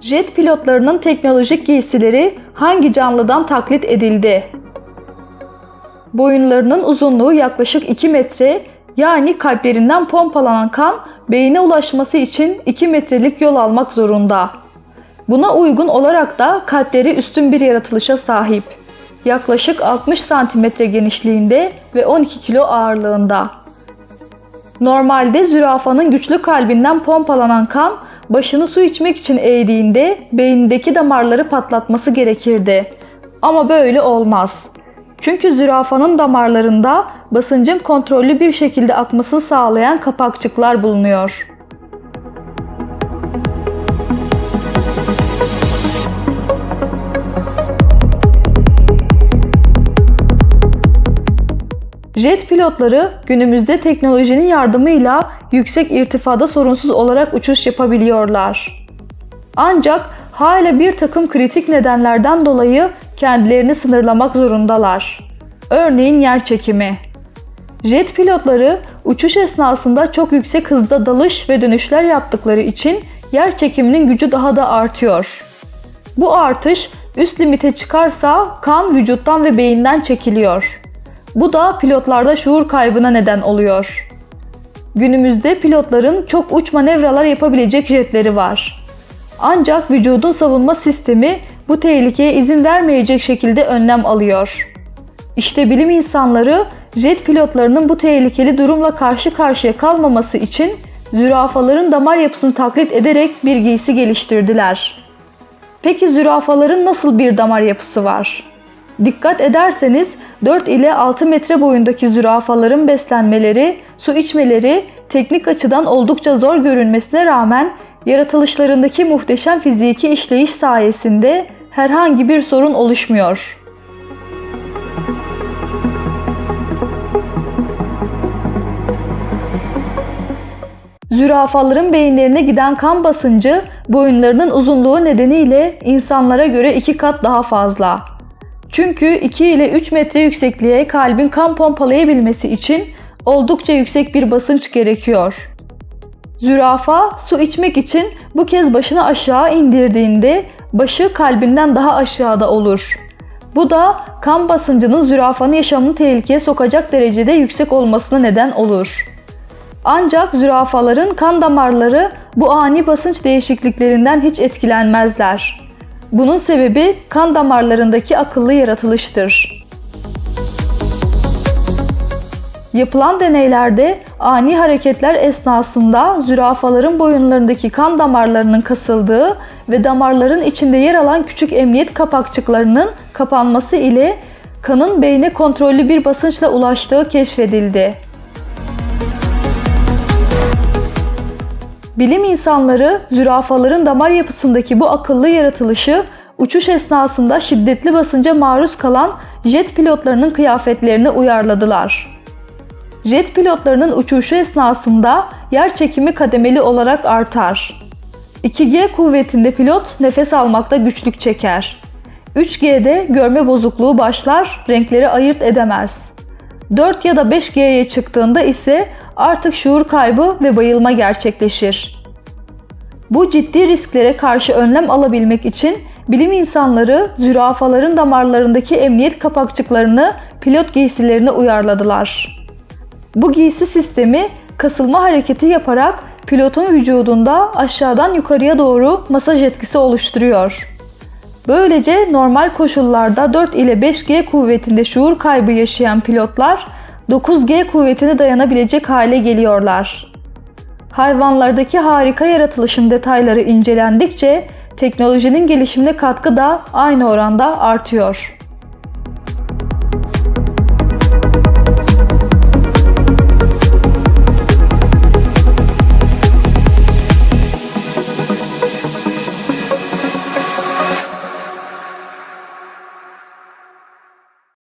Jet pilotlarının teknolojik giysileri hangi canlıdan taklit edildi? Boyunlarının uzunluğu yaklaşık 2 metre, yani kalplerinden pompalanan kan beyine ulaşması için 2 metrelik yol almak zorunda. Buna uygun olarak da kalpleri üstün bir yaratılışa sahip. Yaklaşık 60 santimetre genişliğinde ve 12 kilo ağırlığında. Normalde zürafanın güçlü kalbinden pompalanan kan başını su içmek için eğdiğinde beynindeki damarları patlatması gerekirdi. Ama böyle olmaz. Çünkü zürafanın damarlarında basıncın kontrollü bir şekilde akmasını sağlayan kapakçıklar bulunuyor. Jet pilotları günümüzde teknolojinin yardımıyla yüksek irtifada sorunsuz olarak uçuş yapabiliyorlar. Ancak hala bir takım kritik nedenlerden dolayı kendilerini sınırlamak zorundalar. Örneğin yer çekimi. Jet pilotları uçuş esnasında çok yüksek hızda dalış ve dönüşler yaptıkları için yer çekiminin gücü daha da artıyor. Bu artış üst limite çıkarsa kan vücuttan ve beyinden çekiliyor. Bu da pilotlarda şuur kaybına neden oluyor. Günümüzde pilotların çok uç manevralar yapabilecek jetleri var. Ancak vücudun savunma sistemi bu tehlikeye izin vermeyecek şekilde önlem alıyor. İşte bilim insanları jet pilotlarının bu tehlikeli durumla karşı karşıya kalmaması için zürafaların damar yapısını taklit ederek bir giysi geliştirdiler. Peki zürafaların nasıl bir damar yapısı var? Dikkat ederseniz 4 ile 6 metre boyundaki zürafaların beslenmeleri, su içmeleri teknik açıdan oldukça zor görünmesine rağmen yaratılışlarındaki muhteşem fiziki işleyiş sayesinde herhangi bir sorun oluşmuyor. Zürafaların beyinlerine giden kan basıncı boyunlarının uzunluğu nedeniyle insanlara göre iki kat daha fazla. Çünkü 2 ile 3 metre yüksekliğe kalbin kan pompalayabilmesi için oldukça yüksek bir basınç gerekiyor. Zürafa su içmek için bu kez başını aşağı indirdiğinde başı kalbinden daha aşağıda olur. Bu da kan basıncının zürafanın yaşamını tehlikeye sokacak derecede yüksek olmasına neden olur. Ancak zürafaların kan damarları bu ani basınç değişikliklerinden hiç etkilenmezler. Bunun sebebi kan damarlarındaki akıllı yaratılıştır. Yapılan deneylerde ani hareketler esnasında zürafaların boyunlarındaki kan damarlarının kasıldığı ve damarların içinde yer alan küçük emniyet kapakçıklarının kapanması ile kanın beyne kontrollü bir basınçla ulaştığı keşfedildi. Bilim insanları zürafaların damar yapısındaki bu akıllı yaratılışı uçuş esnasında şiddetli basınca maruz kalan jet pilotlarının kıyafetlerine uyarladılar. Jet pilotlarının uçuşu esnasında yer çekimi kademeli olarak artar. 2G kuvvetinde pilot nefes almakta güçlük çeker. 3G'de görme bozukluğu başlar, renkleri ayırt edemez. 4 ya da 5G'ye çıktığında ise artık şuur kaybı ve bayılma gerçekleşir. Bu ciddi risklere karşı önlem alabilmek için bilim insanları zürafaların damarlarındaki emniyet kapakçıklarını pilot giysilerine uyarladılar. Bu giysi sistemi kasılma hareketi yaparak pilotun vücudunda aşağıdan yukarıya doğru masaj etkisi oluşturuyor. Böylece normal koşullarda 4 ile 5G kuvvetinde şuur kaybı yaşayan pilotlar 9G kuvvetine dayanabilecek hale geliyorlar. Hayvanlardaki harika yaratılışın detayları incelendikçe teknolojinin gelişimine katkı da aynı oranda artıyor.